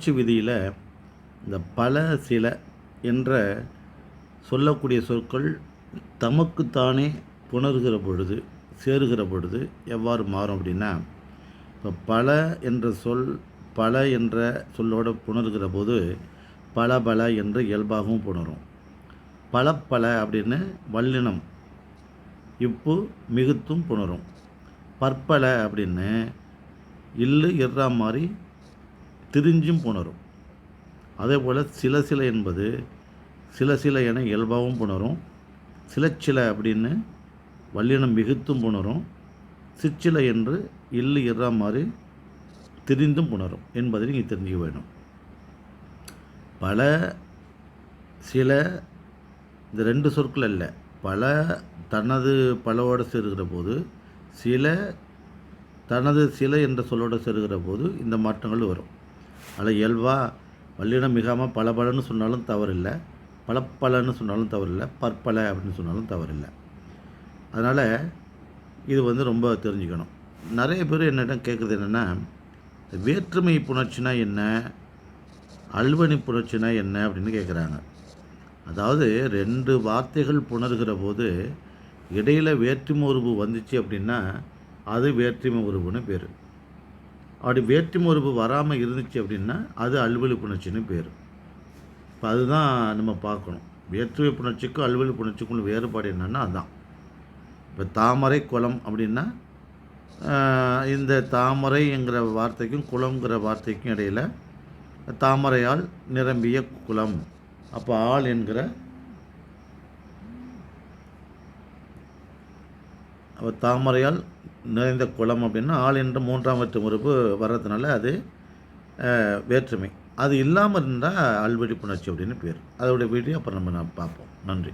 மூச்சு விதியில் இந்த பல சில என்ற சொல்லக்கூடிய சொற்கள் தமக்குத்தானே புணர்கிற பொழுது சேருகிற பொழுது எவ்வாறு மாறும் அப்படின்னா இப்போ பல என்ற சொல் பல என்ற சொல்லோடு புணர்கிற போது பல பல என்று இயல்பாகவும் புணரும். பல பல அப்படின்னு வல்லினம் இப்பு மிகுத்தும் புணரும். பற்பல அப்படின்னு இல்லு இறா மாதிரி திரிஞ்சும் புணரும். அதே போல் சில சில என்பது சில சில என இயல்பாகவும் புணரும். சில சில அப்படின்னு வல்லினம் மிகுத்தும் புணரும். சிற்சில என்று இல்லு இறா மாதிரி திரிந்தும் புணரும் என்பதை நீங்கள் தெரிஞ்சுக்க வேணும் பல சில இந்த ரெண்டு சொற்கள் அல்ல. பல தனது பலவோடு சேருகிற போது சில தனது சில என்ற சொல்லோடு சேருகிற போது இந்த மாற்றங்கள் வரும். அதில் இயல்பாக வல்லினம் மிகாமல் பல பலன்னு சொன்னாலும் தவறில்லை. பல பலன்னு சொன்னாலும் தவறில்லை. பற்பல அப்படின்னு சொன்னாலும் தவறில்லை. அதனால் இது வந்து ரொம்ப தெரிஞ்சுக்கணும். நிறைய பேர் என்னிடம் கேட்குறது என்னென்னா வேற்றுமை புணர்ச்சினா என்ன? அல்வனி புணர்ச்சினா என்ன அப்படின்னு கேட்குறாங்க. அதாவது ரெண்டு வார்த்தைகள் புணர்கிற போது இடையில் வேற்றுமை உருவு வந்துச்சு அப்படின்னா அது வேற்றுமை உருவுன்னு பேர். அப்படி வேற்றுமை உருவு வராமல் இருந்துச்சு அப்படின்னா அது அல்வழி புணர்ச்சின்னு பேர். இப்போ அதுதான் நம்ம பார்க்கணும். வேற்றுமை புணர்ச்சிக்கும் அல்வழி புணர்ச்சிக்கும் வேறுபாடு என்னென்னா அதுதான் இப்போ தாமரை குளம் அப்படின்னா இந்த தாமரைங்கிற வார்த்தைக்கும் குளம்ங்கிற வார்த்தைக்கும் இடையில் தாமரையால் நிரம்பிய குளம். அப்போ ஆள் என்கிற அப்போ தாமரையால் நிறைந்த குளம் அப்படின்னா ஆள் என்ற மூன்றாம் வெற்று முறுப்பு வர்றதுனால அது வேற்றுமை. அது இல்லாமல் இருந்தால் அல்வெடி புணர்ச்சி அப்படின்னு பேர். அதோடைய வீடியோ அப்புறம் நம்ம நான் பார்ப்போம். நன்றி.